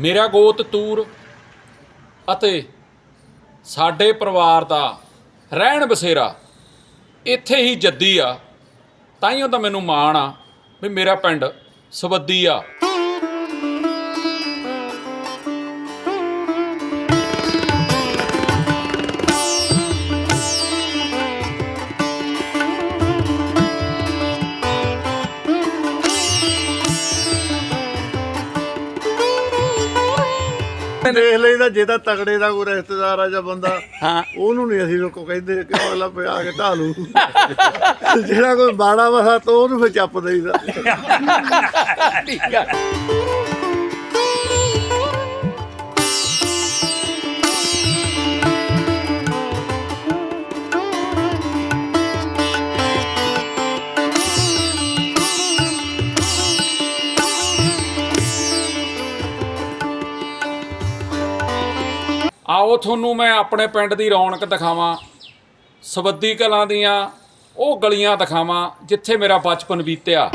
ਮੇਰਾ ਗੋਤ ਤੂਰ ਅਤੇ ਸਾਡੇ ਪਰਿਵਾਰ ਦਾ ਰਹਿਣ ਬਸੇਰਾ ਇੱਥੇ ਹੀ ਜੱਦੀ ਆ। ਤਾਈਓ ਤਾਂ ਮੈਨੂੰ ਮਾਣ ਆ ਵੀ ਮੇਰਾ ਪਿੰਡ ਸਵੱਦੀ ਆ। ਦੇਖ ਲਈਦਾ ਜੇ ਤਾਂ ਤਗੜੇ ਦਾ ਕੋਈ ਰਿਸ਼ਤੇਦਾਰ ਆ ਜਾਂ ਬੰਦਾ ਹਾਂ। ਉਹਨੂੰ ਨਹੀਂ ਅਸੀਂ ਲੋਕੋ ਕਹਿੰਦੇ ਕਿ ਅਗਲਾ ਪਿਆ ਕੇ ਢਾਲੂ। ਜਿਹੜਾ ਕੋਈ ਬਾੜਾ ਵਸਾ ਤਾਂ ਉਹਨੂੰ ਫਿਰ ਚੱਪ ਦੇਈਦਾ। ਠੀਕ ਆ। ਉਹ ਤੁਹਾਨੂੰ ਮੈਂ ਆਪਣੇ ਪਿੰਡ ਦੀ ਰੌਣਕ ਦਿਖਾਵਾਂ, ਸਬੱਦੀ ਕਲਾਂ ਦੀਆਂ ਉਹ ਗਲੀਆਂ ਦਿਖਾਵਾਂ ਜਿੱਥੇ ਮੇਰਾ ਬਚਪਨ ਬੀਤਿਆ।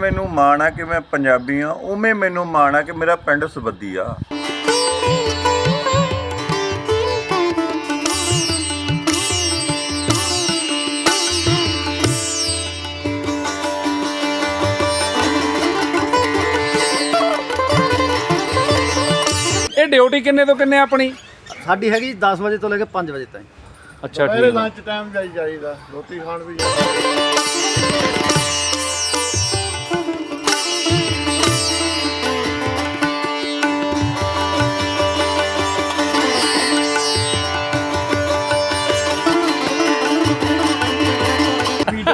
ਮੈਨੂੰ ਮਾਣ ਆ ਕਿ ਮੈਂ ਪੰਜਾਬੀ ਆ ਉਵੇਂ ਮੈਨੂੰ ਮਾਣ ਆ ਕਿ ਮੇਰਾ ਪਿੰਡ ਸਬੱਦੀ ਆ। ਇਹ ਡਿਊਟੀ ਕਿੰਨੇ ਤੋਂ ਕਿੰਨੇ ਆਪਣੀ? ਸਾਡੀ ਹੈਗੀ 10 ਵਜੇ ਤੋਂ ਲੈ ਕੇ 5 ਵਜੇ ਤਾਈਂ। ਅੱਛਾ ਮੇਰੇ ਲੰਚ ਟਾਈਮ ਜਾਈ ਜਾਈਦਾ ਰੋਟੀ ਖਾਣ ਵੀ ਜਾਈਦਾ।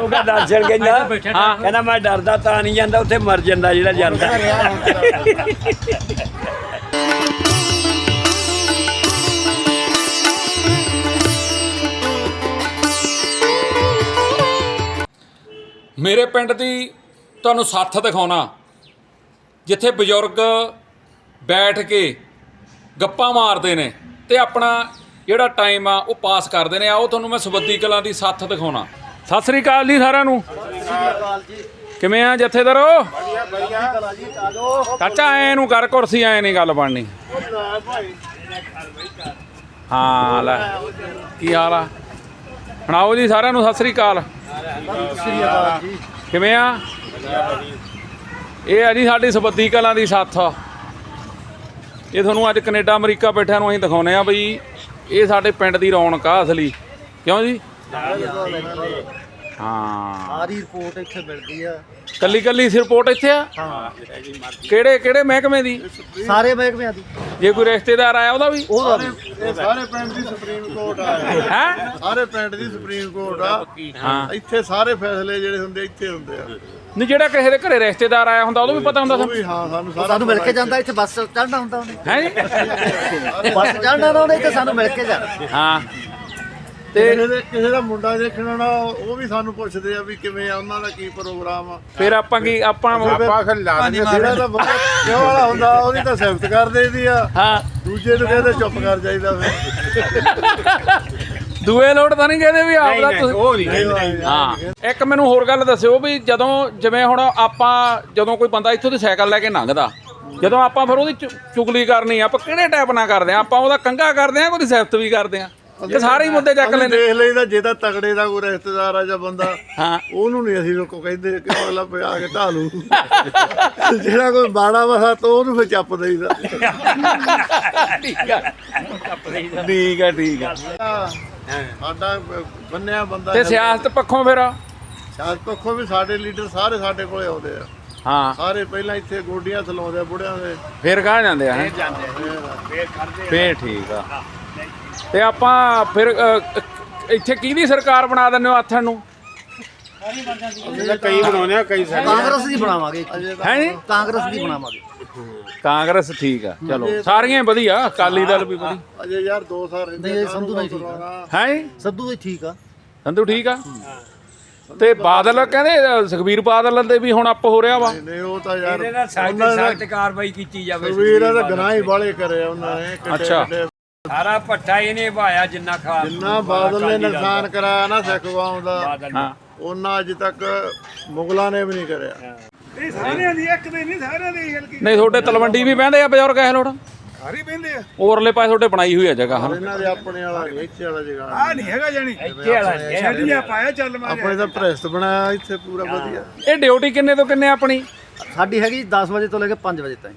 ਦਾ ਦਰਸ਼ਨ ਕਹਿੰਦਾ ਹਾਂ। ਕਹਿੰਦਾ ਮੈਂ ਡਰਦਾ ਤਾਂ ਨਹੀਂ ਜਾਂਦਾ ਉੱਥੇ ਮਰ ਜਾਂਦਾ ਜਿਹੜਾ ਜਾਂਦਾ ਮੇਰੇ ਪਿੰਡ ਦੀ ਤੁਹਾਨੂੰ ਸੱਥ ਦਿਖਾਉਣਾ। ਜਿੱਥੇ ਬਜ਼ੁਰਗ ਬੈਠ ਕੇ ਗੱਪਾਂ ਮਾਰਦੇ ਨੇ ਤੇ ਆਪਣਾ ਜਿਹੜਾ ਟਾਈਮ ਆ ਉਹ ਪਾਸ ਕਰਦੇ ਨੇ। ਆਓ ਤੁਹਾਨੂੰ ਮੈਂ ਸਬੱਦੀ ਕਲਾਂ ਦੀ ਸੱਥ ਦਿਖਾਉਣਾ। ਸਤਿ ਸ੍ਰੀ ਅਕਾਲ ਜੀ ਸਾਰਿਆਂ ਨੂੰ। ਕਿਵੇਂ ਆ ਜਥੇਦਾਰੋ? ਚਾਚਾ, ਐ ਨੂੰ ਕਰ ਕੁਰਸੀ, ਐ ਨਹੀਂ ਗੱਲ ਬਣਨੀ। ਹਾਂ, ਲੈ, ਕੀ ਹਾਲ ਆ? ਸੁਣਾਓ ਜੀ ਸਾਰਿਆਂ ਨੂੰ, ਸਤਿ ਸ੍ਰੀ ਅਕਾਲ। ਕਿਵੇਂ ਆ? ਇਹ ਆ ਜੀ ਸਾਡੀ ਸਬੱਦੀ ਕਲਾਂ ਦੀ ਸਾਥ ਇਹ ਤੁਹਾਨੂੰ ਅੱਜ ਕੈਨੇਡਾ, ਅਮਰੀਕਾ ਬੈਠਿਆਂ ਨੂੰ ਅਸੀਂ ਦਿਖਾਉਨੇ ਆ ਬਈ, ਇਹ ਸਾਡੇ ਪਿੰਡ ਦੀ ਰੌਣਕ ਆ ਅਸਲੀ। ਕਿਉਂ ਜੀ? ਹਾਂ। ਸਾਰੀ ਰਿਪੋਰਟ ਇੱਥੇ ਮਿਲਦੀ ਆ। ਕੱਲੀ ਕੱਲੀ ਰਿਪੋਰਟ ਇੱਥੇ ਆ? ਹਾਂ। ਕਿਹੜੇ ਕਿਹੜੇ ਮਹਿਕਮੇ ਦੀ? ਸਾਰੇ ਮਹਿਕਮਿਆਂ ਦੀ। ਜੇ ਕੋਈ ਰਿਸ਼ਤੇਦਾਰ ਆਇਆ ਉਹਦਾ ਵੀ? ਉਹਦਾ ਵੀ। ਇਹ ਸਾਰੇ ਪਿੰਡ ਦੀ ਸੁਪਰੀਮ ਕੋਰਟ ਆ। ਹੈ? ਸਾਰੇ ਪਿੰਡ ਦੀ ਸੁਪਰੀਮ ਕੋਰਟ ਆ। ਹਾਂ। ਇੱਥੇ ਸਾਰੇ ਫੈਸਲੇ ਜਿਹੜੇ ਹੁੰਦੇ ਇੱਥੇ ਹੁੰਦੇ ਆ। ਨਹੀਂ ਜਿਹੜਾ ਕਿਸੇ ਦੇ ਘਰੇ ਰਿਸ਼ਤੇਦਾਰ ਆਇਆ ਹੁੰਦਾ ਉਹਦਾ ਵੀ ਪਤਾ ਹੁੰਦਾ ਉਹ ਵੀ ਹਾਂ ਸਾਨੂੰ ਸਾਰਾ ਸਾਨੂੰ ਮਿਲ ਕੇ ਜਾਂਦਾ ਇੱਥੇ ਬੱਸ ਚੜ੍ਹਨਾ ਹੁੰਦਾ ਉਹਨੇ। ਹੈ ਜੀ? ਬੱਸ ਚੜ੍ਹਨਾ ਨਾ ਉਹਨੇ ਇੱਥੇ ਸਾਨੂੰ ਮਿਲ ਕੇ ਜਾਣਾ। ਹਾਂ। ਤੇ ਕਿਸੇ ਦੇ ਕਿਸੇ ਦਾ ਮੁੰਡਾ ਦੇਖਣ ਆਉਣਾ ਉਹ ਵੀ ਸਾਨੂੰ ਪੁੱਛਦੇ ਆ ਵੀ ਕਿਵੇਂ ਆ ਉਹਨਾਂ ਦਾ ਕੀ ਪ੍ਰੋਗਰਾਮ ਆ। ਫਿਰ ਆਪਾਂ ਕੀ ਆਪਾਂ ਆਪਾਂ ਫਿਰ ਲਾਉਂਦੇ ਜਿਹੜਾ ਤਾਂ ਬਹੁਤ ਕਿਉਂ ਵਾਲਾ ਹੁੰਦਾ ਉਹਦੀ ਤਾਂ ਸਿਫਤ ਕਰ ਦੇਈਦੀ ਆ। ਹਾਂ। ਦੂਜੇ ਨੂੰ ਕਹਿੰਦੇ ਚੁੱਪ ਕਰ ਜਾਈਦਾ ਫਿਰ। ਦੂਏ ਲੋਟ ਤਾਂ ਨਹੀਂ ਕਹਿੰਦੇ ਵੀ ਆਪਦਾ ਤੁਸੀਂ ਹਾਂ। ਇੱਕ ਮੈਨੂੰ ਹੋਰ ਗੱਲ ਦੱਸਿਓ ਵੀ ਜਦੋਂ ਜਿਵੇਂ ਹੁਣ ਆਪਾਂ ਜਦੋਂ ਕੋਈ ਬੰਦਾ ਇੱਥੋਂ ਦੀ ਸਾਈਕਲ ਲੈ ਕੇ ਲੰਘਦਾ ਜਦੋਂ ਆਪਾਂ ਫਿਰ ਉਹਦੀ ਚੁਗਲੀ ਕਰਨੀ ਆ ਆਪਾਂ ਕਿਹੜੇ ਟਾਈਪ ਨਾਲ ਕਰਦੇ ਆ? ਆਪਾਂ ਉਹਦਾ ਕੰਗਾ ਕਰਦੇ ਆ ਕੋਈ ਸਿਫਤ ਵੀ ਕਰਦੇ ਆ? ਕਿ ਸਾਰੇ ਹੀ ਮੁੱਦੇ ਚੱਕ ਅਸੀਂ ਲੈਂਦੇ। ਦੇਖ ਲਈਦਾ ਜੇ ਤਾਂ ਤਗੜੇ ਦਾ ਕੋਈ ਰਿਸ਼ਤੇਦਾਰ ਆ ਜਾਂ ਬੰਦਾ ਹਾਂ। ਉਹਨੂੰ ਨਹੀਂ ਅਸੀਂ ਲੋਕੋ ਕਹਿੰਦੇ ਕਿ ਅਗਲਾ ਪਿਆ ਕੇ ਢਾਲੂ। ਜਿਹੜਾ ਕੋਈ ਬਾੜਾ ਵਸਾ ਤਾਂ ਉਹਨੂੰ ਫਿਰ ਚੱਪ ਦੇਈਦਾ। ਠੀਕ ਆ। ਠੀਕ ਆ ਠੀਕ ਆ। ਸਾਡਾ ਬੰਨਿਆ ਬੰਦਾ ਤੇ ਸਿਆਸਤ ਪੱਖੋਂ ਫਿਰ ਸਿਆਸਤ ਪੱਖੋਂ ਵੀ ਸਾਡੇ ਲੀਡਰ ਸਾਰੇ ਸਾਡੇ ਕੋਲੇ ਆਉਂਦੇ ਆ। ਹਾਂ। ਸਾਰੇ ਪਹਿਲਾਂ ਇੱਥੇ ਗੋਡੀਆਂ ਥਲਾਉਂਦੇ ਆ ਬੁੜਿਆਂ ਦੇ। ਫਿਰ ਕਹਾਂ ਜਾਂਦੇ ਆ ਹੈਂ? ਫੇਰ ਠੀਕ ਆ। ਤੇ ਆਪਾਂ ਫਿਰ ਅ, ਇੱਥੇ ਕਿਹਦੀ ਸਰਕਾਰ ਬਣਾ ਦਿੰਦੇ ਹੋ ਆਥਣ ਨੂੰ? ਕਈ ਬਣਾਉਂਦੇ ਆ ਕਈ ਕਾਂਗਰਸ ਦੀ ਬਣਾਵਾਂਗੇ। ਹੈ ਜੀ ਕਾਂਗਰਸ ਦੀ ਬਣਾਵਾਂਗੇ। ਕਾਂਗਰਸ ਠੀਕ ਆ ਚਲੋ। ਸਾਰੀਆਂ ਹੀ ਵਧੀਆ ਅਕਾਲੀ ਦਲ ਵੀ ਵਧੀਆ। ਅਜੇ ਯਾਰ 2 ਸਾਲ ਰਹਿੰਦੇ ਨਹੀਂ, ਇਹ ਸੰਧੂ ਨਹੀਂ ਠੀਕ ਆ। ਹੈ ਸੱਧੂ ਵੀ ਠੀਕ ਆ। ਸੰਧੂ ਠੀਕ ਆ? ਤੇ ਬਾਦਲ ਕਹਿੰਦੇ ਅ, ਸੁਖਬੀਰ ਬਾਦਲ ਦੇ ਵੀ ਹੁਣ ਅੱਪ ਹੋ ਰਿਹਾ ਵਾ। ਨਹੀਂ ਉਹ ਤਾਂ ਯਾਰ ਇਹਦੇ ਨਾਲ ਸਖਤ ਕਾਰਵਾਈ ਕੀਤੀ ਜਾਵੇ ਵੀਰ ਦਾ ਗਨਾਹ ਹੀ ਬਾਲੇ ਕਰੇ ਉਹਨਾਂ ਨੇ ਅੱਛਾ। ਸਾਰਾ ਪੱਠਾ ਇਹਨੇ ਭਾਇਆ ਜਿੰਨਾ ਖਾ ਜਿੰਨਾ ਬਾਦਲ ਨੇ ਨੁਕਸਾਨ ਕਰਾਇਆ ਨਾ ਸਿੱਖ ਕੌਮ ਦਾ ਬਾਦਲ ਨੇ। ਹਾਂ। ਉਹਨਾਂ ਅੱਜ ਤੱਕ ਮੁਗਲਾਂ ਨੇ ਵੀ ਨਹੀਂ ਕਰਿਆ। ਇਹ ਸਾਰਿਆਂ ਦੀ ਇੱਕ ਦੇ ਨਹੀਂ ਸਾਰਿਆਂ ਦੀ ਹਲਕੀ। ਨਹੀਂ ਤੁਹਾਡੇ ਤਲਵੰਡੀ ਵੀ ਬਹਿੰਦੇ ਆ ਬਜ਼ੁਰਗ ਇਹ ਲੋੜ? ਸਾਰੀ ਪੈਂਦੇ ਆ। ਔਰਲੇ ਪਾਸੇ ਤੁਹਾਡੇ ਬਣਾਈ ਹੋਈ ਆ ਜਗ੍ਹਾ। ਹਨ ਇਹਨਾਂ ਦੇ ਆਪਣੇ ਵਾਲਾ ਨਹੀਂ ਇੱਥੇ ਵਾਲਾ ਜਗ੍ਹਾ ਆ ਨਹੀਂ ਹੈਗਾ ਜਾਣੀ। ਇੱਥੇ ਵਾਲਾ ਨੀ ਹੈ। ਛੱਡੀਆਂ ਪਾਇਆ ਚੱਲ ਮਾਰਿਆ। ਆਪਣੇ ਤਾਂ ਪ੍ਰੈਸਤ ਬਣਾਇਆ ਇੱਥੇ ਪੂਰਾ ਵਧੀਆ। ਇਹ ਡਿਊਟੀ ਕਿੰਨੇ ਤੋਂ ਕਿੰਨੇ ਆਪਣੀ? ਸਾਡੀ ਹੈਗੀ 10 ਵਜੇ ਤੋਂ ਲੈ ਕੇ 5 ਵਜੇ ਤਾਈਂ।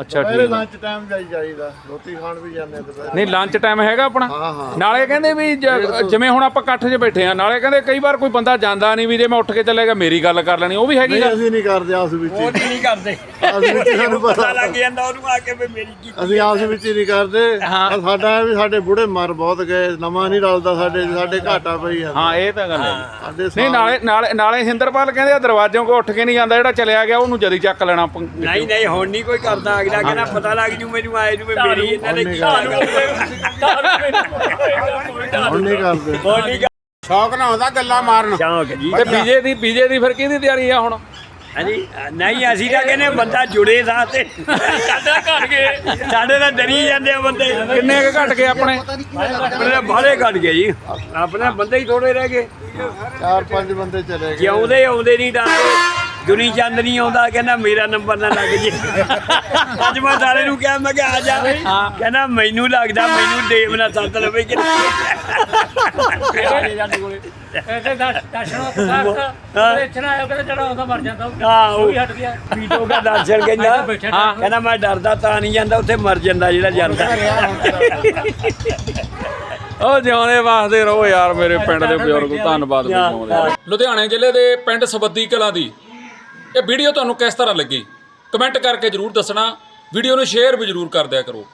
ਅੱਛਾ ਪਹਿਲੇ ਠੀਕ। ਲੰਚ ਟਾਈਮ ਜਾਈ ਜਾਈਦਾ ਰੋਟੀ ਖਾਣ ਵੀ ਜਾਂਦੇ ਆ ਦੁਪਹਿਰ। ਨਹੀਂ ਲੰਚ ਟਾਈਮ ਹੈਗਾ ਆਪਣਾ? ਹਾਂ ਹਾਂ। ਨਾਲੇ ਕਹਿੰਦੇ ਵੀ ਜ- ਜਿਵੇਂ ਹੁਣ ਆਪਾਂ ਇਕੱਠ 'ਚ ਬੈਠੇ ਆ ਨਾਲੇ ਕਹਿੰਦੇ ਕਈ ਵਾਰ ਕੋਈ ਬੰਦਾ ਜਾਂਦਾ ਨਹੀਂ ਵੀ ਜੇ ਮੈਂ ਉੱਠ ਕੇ ਚੱਲੇਗਾ ਮੇਰੀ ਗੱਲ ਕਰ ਲੈਣੀ ਉਹ ਵੀ ਹੈਗੀ ਨਹੀਂ ਗੱਲ। ਅਸੀਂ ਨਹੀਂ ਕਰਦੇ ਆਸ ਵਿੱਚ ਉਹ। ਨਹੀਂ ਕਰਦੇ। ਅਸੀਂ ਵਿੱਚ ਸਾਨੂੰ ਪਤਾ ਪਤਾ। ਲੱਗ ਜਾਂਦਾ ਉਹਨੂੰ ਆ ਕੇ ਵੀ ਮੇਰੀ ਕੀ ਅਸੀਂ ਆਸ ਵਿੱਚ ਹੀ ਨਹੀਂ ਕਰਦੇ। ਸਾਡਾ ਇਹ ਵੀ ਸਾਡੇ ਬੁੜੇ ਮਰ ਬਹੁਤ ਗਏ ਨਵਾਂ ਨਹੀਂ ਰਲਦਾ ਸਾਡੇ ਸਾਡੇ ਘਾਟਾ ਪਈ ਜਾਂਦਾ। ਹਾਂ ਇਹ ਤਾਂ ਗੱਲ ਹੈ। ਸਾਡੇ ਨਹੀਂ ਨਾਲੇ ਨਾਲੇ ਨਾਲੇ ਹਿੰਦਰਪਾਲ ਕਹਿੰਦੇ ਆ ਦਰਵਾਜ਼ਿਆਂ ਕੋ ਉੱਠ ਕੇ ਨਹੀਂ ਜਾਂਦਾ ਜਿਹੜਾ ਚਲਿਆ ਗਿਆ ਉਹਨੂੰ ਜਦੀ ਚੱਕ ਲੈਣਾ ਆਪਾਂ। ਨਹੀਂ ਨਹੀਂ ਹੁਣ ਨਹੀਂ ਕੋਈ ਕਰਦਾ। ਅਗਲਾ ਕਹਿੰਦਾ ਪਤਾ ਲੱਗ ਜੂ ਮੈਨੂੰ ਆਏ ਨੂੰ ਮੇਰੀ ਇਹਨਾਂ ਨੇ ਹੁਣ ਨਹੀਂ ਕਰਦੇ। ਨਹੀਂ ਸ਼ੌਕ ਨਾ ਹੁੰਦਾ ਗੱਲਾਂ ਮਾਰਨ। ਸ਼ੌਕ ਜੀ। ਤੇ ਬੀਜੇ ਦੀ ਬੀਜੇ ਦੀ ਫਿਰ ਕਿਹਦੀ ਤਿਆਰੀ ਆ ਹੁਣ? ਹਾਂਜੀ ਨਹੀਂ ਅਸੀਂ ਤਾਂ ਕਹਿੰਦੇ ਬੰਦਾ ਜੁੜੇ ਸਾਥ ਤੇ। ਸਾਡਾ ਘਟ ਗਏ। ਸਾਡੇ ਤਾਂ ਡਰੀ ਜਾਂਦੇ ਆ ਬੰਦੇ। ਕਿੰਨੇ ਕੁ ਘਟ ਗਏ ਆਪਣੇ? ਆਪਣੇ ਤਾਂ ਬਾਹਲੇ ਘਟ ਗਏ ਜੀ। ਆਪਣੇ ਬੰਦੇ ਹੀ ਥੋੜੇ ਰਹਿ ਗਏ। ਚਾਰ ਪੰਜ ਬੰਦੇ ਚਲੇ ਗਏ। ਆਉਂਦੇ ਆਉਂਦੇ ਨਹੀਂ ਤਾਂ ਦੁਨੀ ਚੰਦ ਨਹੀਂ ਆਉਂਦਾ ਕਹਿੰਦਾ ਮੇਰਾ ਨੰਬਰ ਨਾ ਲੱਗ ਜੇ। ਅੱਜ ਮੈਂ ਸਾਰੇ ਨੂੰ ਕਿਹਾ ਮੈਂ ਕਿਹਾ ਆ ਜਾ। ਕਹਿੰਦਾ ਮੈਨੂੰ ਲੱਗਦਾ ਮੈਨੂੰ ਦੇਵ ਨਾ ਸੱਦ ਲਵੇ ਕਿ ਦਾ ਦਰਸ਼ਨ ਕਹਿੰਦਾ ਹਾਂ। ਕਹਿੰਦਾ ਮੈਂ ਡਰਦਾ ਤਾਂ ਨਹੀਂ ਜਾਂਦਾ ਉੱਥੇ ਮਰ ਜਾਂਦਾ ਜਿਹੜਾ ਜਾਂਦਾ ਉਹ ਜਿਉਂਦੇ ਵਾਸਦੇ ਰਹੋ ਯਾਰ ਮੇਰੇ ਪਿੰਡ ਦੇ ਬਜ਼ੁਰਗ ਧੰਨਵਾਦ। ਲੁਧਿਆਣੇ ਜ਼ਿਲ੍ਹੇ ਦੇ ਪਿੰਡ ਸਬੱਦੀ ਕਲਾਂ ਦੀ ਇਹ ਵੀਡੀਓ ਤੁਹਾਨੂੰ ਕਿਸ ਤਰ੍ਹਾਂ ਲੱਗੀ? ਕਮੈਂਟ ਕਰਕੇ ਜਰੂਰ ਦੱਸਣਾ। ਵੀਡੀਓ ਨੂੰ ਸ਼ੇਅਰ ਵੀ ਜਰੂਰ ਕਰ ਦਿਆ ਕਰੋ।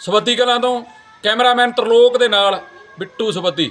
ਸਬੱਦੀ ਕਲਾਂ ਤੋਂ ਕੈਮਰਾਮੈਨ ਤਰਲੋਕ ਦੇ ਨਾਲ ਬਿੱਟੂ ਸਬੱਦੀ।